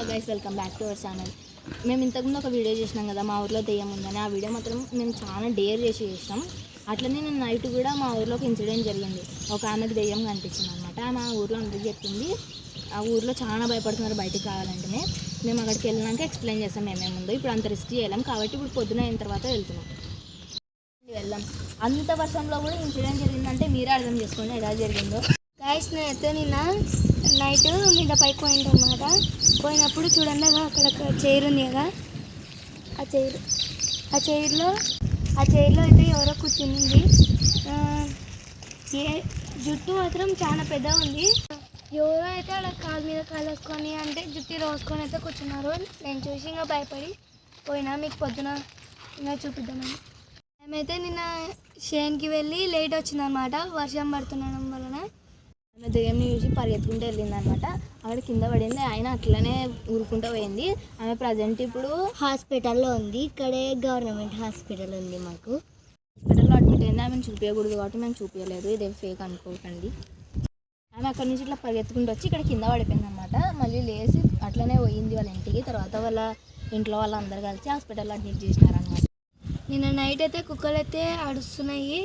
Hello guys welcome back to our channel మేము ఇంతకుముందు ఒక వీడియో చేసినాం కదా మా ఊర్లో దెయ్యం ఉందని. ఆ వీడియో మాత్రం మేము చాలా డేర్ చేసి చేసినాం. అట్లనే నేను నైట్ కూడా మా ఊర్లో ఒక ఇన్సిడెంట్ జరిగింది. ఒక ఆమెకు దెయ్యం కనిపించింది అనమాట ఆమె ఊర్లో అందరికీ చెప్పింది ఆ ఊర్లో చాలా భయపడుతున్నారు బయటకు కావాలంటేనే మేము అక్కడికి వెళ్ళినాక ఎక్స్ప్లెయిన్ చేస్తాం మేమేముందో ఇప్పుడు అంత రిస్క్ చేయలేం కాబట్టి ఇప్పుడు పొద్దున అయిన తర్వాత వెళ్తున్నాం. వెళ్దాం అంత వర్షంలో కూడా ఇన్సిడెంట్ జరిగిందంటే మీరే అర్థం చేసుకోండి ఎలా జరిగిందో. గైస్ నేనైతే నిన్న నైట్ మీద పైకి పోయింది అనమాట పోయినప్పుడు చూడండి అక్కడ ఒక చైర్ ఉంది కదా. ఆ చైర్ ఆ చైర్లో ఆ చైర్లో అయితే ఎవరో కూర్చుంది. ఏ జుట్టు మాత్రం చాలా పెద్దగా ఉంది. ఎవరో అయితే అలా కాలు మీద కాలు వేసుకొని అంటే జుట్టు రోసుకొని అయితే కూర్చున్నారు. నేను చూసి ఇంకా భయపడి పోయినా మీకు పొద్దున ఇంకా చూపిద్దామని. మేమైతే నిన్న షేన్కి వెళ్ళి లేట్ వచ్చిందనమాట. వర్షం పడుతున్నాం వలన దెయ్యంని చూసి పరిగెత్తుకుంటూ వెళ్ళింది అనమాట అక్కడ కింద పడింది. ఆయన అట్లనే ఊరుకుంటూ పోయింది. ఆమె ప్రజెంట్ ఇప్పుడు హాస్పిటల్లో ఉంది. ఇక్కడే గవర్నమెంట్ హాస్పిటల్ ఉంది మాకు. హాస్పిటల్లో అడ్మిట్ అయింది. ఆమెను చూపించకూడదు కాబట్టి మేము చూపించలేదు ఇదే ఫేక్ అనుకోకండి. ఆమె అక్కడ నుంచి ఇట్లా పరిగెత్తుకుంటూ వచ్చి ఇక్కడ కింద పడిపోయింది అనమాట మళ్ళీ లేచి అట్లనే పోయింది వాళ్ళ ఇంటికి. తర్వాత వాళ్ళ ఇంట్లో వాళ్ళందరూ కలిసి హాస్పిటల్లో అడ్మిట్ చేసినారనమాట. నిన్న నైట్ అయితే కుక్కలు అయితే అడుస్తున్నాయి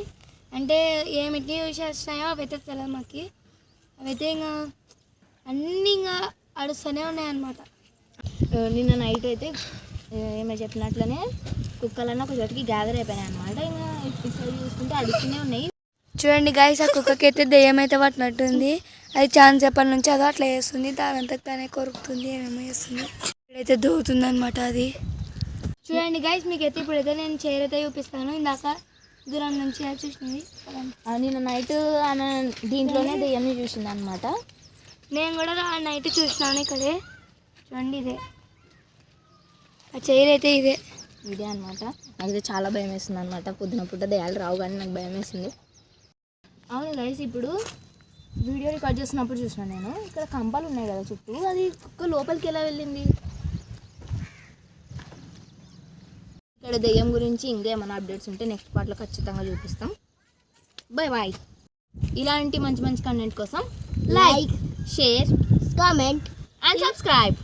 అంటే ఏమిటి చూసి వస్తున్నాయో అవి అయితే తెలియదు మాకు. అవైతే ఇంకా అన్నీ ఇంకా అడుస్తూనే ఉన్నాయన్నమాట. నిన్న నైట్ అయితే ఆ, ఏమో చెప్పినట్లనే కుక్కలన్నీ ఒక చోటికి గ్యాదర్ అయిపోయినాయి అనమాట ఇంకా ఇటు సైడ్ చూసుకుంటే అడుస్తూనే ఉన్నాయి. చూడండి గాయస్ ఆ కుక్కకి అయితే దెయ్యం అయితే పట్టినట్టుంది. అది ఛాన్స్ ఎప్పటి నుంచి అదో అట్లా చేస్తుంది. దాని అంతకు తానే కొరుకుతుంది ఏమేమో చేస్తుంది. ఇప్పుడైతే దూవుతుంది అనమాట అది. చూడండి గైస్ మీకైతే ఇప్పుడైతే నేను చైర్ అయితే చూపిస్తాను. ఇందాక దూరం నుంచి. ఆ, నిన్న నైట్ ఆమె దీంట్లోనే దెయ్యాన్ని చూసింది అనమాట నేను కూడా ఆ నైట్ చూసినాను ఇక్కడే. చూడండి ఇదే. ఆ చైర్ అయితే ఇదే. ఇదే అనమాట నాకైతే చాలా భయం వేస్తుంది అనమాట పొద్దున పుట్ట దయాలు రావు కానీ నాకు భయం వేసింది. అవును గైస్ ఇప్పుడు వీడియో రికార్డ్ చేస్తున్నప్పుడు చూసిన నేను. ఇక్కడ కంపాలు ఉన్నాయి కదా చుట్టూ. అది కుక్క లోపలికి ఎలా వెళ్ళింది? ఇక్కడ దెయ్యం గురించి ఇంకా ఏమైనా అప్డేట్స్ ఉంటే నెక్స్ట్ పార్ట్లో ఖచ్చితంగా చూపిస్తాం. బాయ్ బాయ్ ఇలాంటి మంచి మంచి కంటెంట్ కోసం like share comment and subscribe